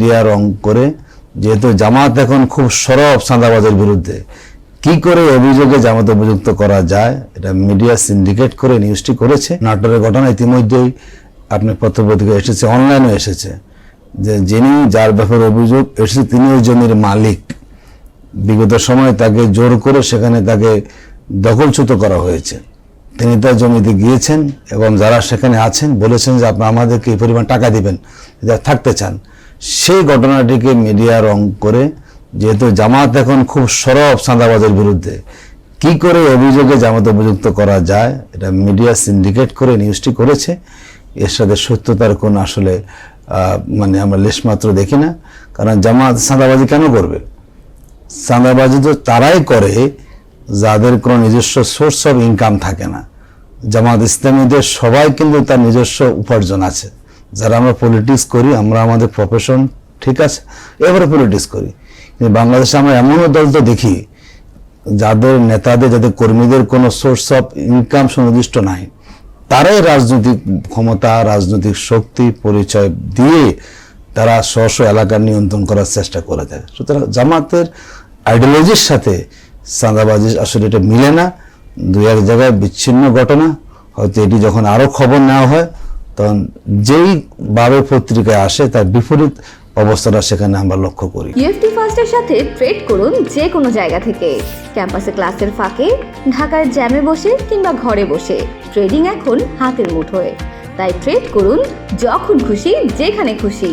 Media রং করে, যেহেতু জামাত এখন খুব সরব চাঁদাবাজের বিরুদ্ধে, কি করে অভিযোগে জামাত অভিযুক্ত করা যায়, এটা মিডিয়া সিন্ডিকেট করে নিউজটি করেছে। নাটোরের ঘটনা ইতিমধ্যেই আপনি পত্রপত্রিকা এসেছে অনলাইনে এসেছে, যে যিনি যার ব্যাপারে অভিযোগ এসেছে, তিনি ওই জমির মালিক। বিগত সময়ে তাকে জোর করে সেখানে তাকে দখলচ্যুত করা হয়েছে। তিনি তার জমিতে গিয়েছেন এবং যারা সেখানে আছেন, বলেছেন যে আপনি আমাদেরকে এই পরিমাণ টাকা দিবেন যারা থাকতে চান। সেই ঘটনাটিকে মিডিয়া রং করে, যেহেতু জামাত এখন খুব সরব চাঁদাবাজের বিরুদ্ধে, কি করে অভিযোগে জামাত অভিযুক্ত করা যায়, এটা মিডিয়া সিন্ডিকেট করে নিউজটি করেছে। এর সাথে সত্যতার কোন আসলে মানে আমরা লেশমাত্র দেখি না, কারণ জামাত চাঁদাবাজি কেন করবে? চাঁদাবাজি তো তারাই করে যাদের কোনো নিজস্ব সোর্স অফ ইনকাম থাকে না। জামাত ইসলামীদের সবাই কিন্তু তার নিজস্ব উপার্জন আছে। যারা আমরা পলিটিক্স করি, আমরা আমাদের প্রফেশন ঠিক আছে? এবারে পলিটিক্স করি। কিন্তু বাংলাদেশে আমরা এমনও দল তো দেখি, যাদের নেতাদের, যাদের কর্মীদের কোনো সোর্স অফ ইনকাম সুনির্দিষ্ট নাই, তারাই রাজনৈতিক ক্ষমতা, রাজনৈতিক শক্তি, পরিচয় দিয়ে তারা স্ব স্ব এলাকা নিয়ন্ত্রণ করার চেষ্টা করে থাকে। সুতরাং জামাতের আইডিওলজির সাথে চাঁদাবাজি আসলে এটা মিলে না। দু এক জায়গায় বিচ্ছিন্ন ঘটনা। হয়তো এটি যখন আরও খবর নেওয়া হয় তখন যেই বারো পত্রিকায় আসে, তার বিপরীত অবস্থাটা সেখানে আমরা লক্ষ্য করি। ইএফটি ফার্স্টের সাথে ট্রেড করুন যে কোনো জায়গা থেকে। ক্যাম্পাসে ক্লাসের ফাঁকে, ঢাকার জ্যামে বসে কিংবা ঘরে বসে। ট্রেডিং এখন হাতের মুঠোয়। তাই ট্রেড করুন যখন খুশি, যেখানে খুশি।